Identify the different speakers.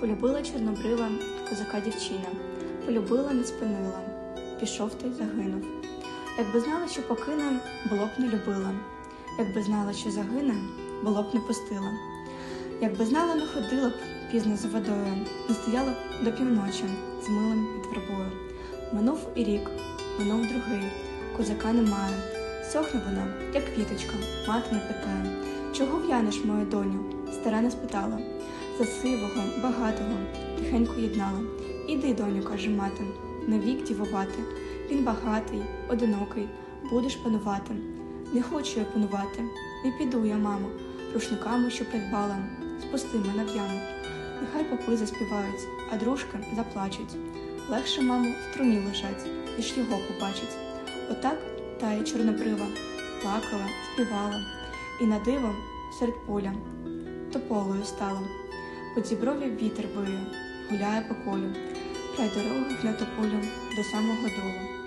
Speaker 1: Полюбила чорнобрива козака дівчина, полюбила, не спинила, пішов та й загинув. Якби знала, що покине, було б не любила, якби знала, що загине, було б не пустила. Якби знала, не ходила б пізно за водою, не стояла б до півночі з милом під вербою. Минув і рік, минув другий, козака немає. Сохне вона, як квіточка, мати не питає. Чого в'янеш, мою доню? Стара не спитала. За сивого, багатого, тихенько єднала. Іди, доню, каже мати, на вік дівувати. Він багатий, одинокий, будеш панувати. Не хочу я панувати, не піду я, мамо, рушниками, що придбала, спусти мене в яму. Нехай попи заспівають, а дружки заплачуть. Легше, мамо, в труні лежать, ніж його побачить. Отак та й чорнобрива плакала, співала, і на диво серед поля тополою стала. По діброві вітер виє, гуляє по полю, край дороги на тополю до самого долу.